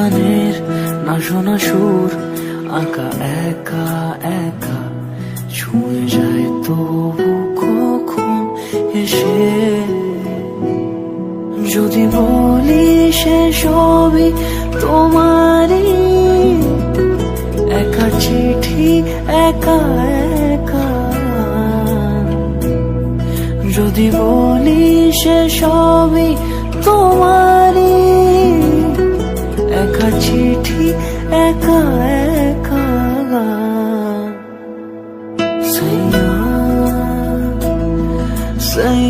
গানের না শোনা সুর, আঁকা, একা একা। ছুঁয়ে যায় তবু কখন এসে? যদি বলি সে সবই তোমারই, একা চিঠি, একা একা। যদি বলি সে সবই তোমারই একা চিঠি একা একা গান। সৈয়া সৈয়া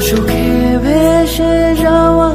সুখে ভেসে যাওয়া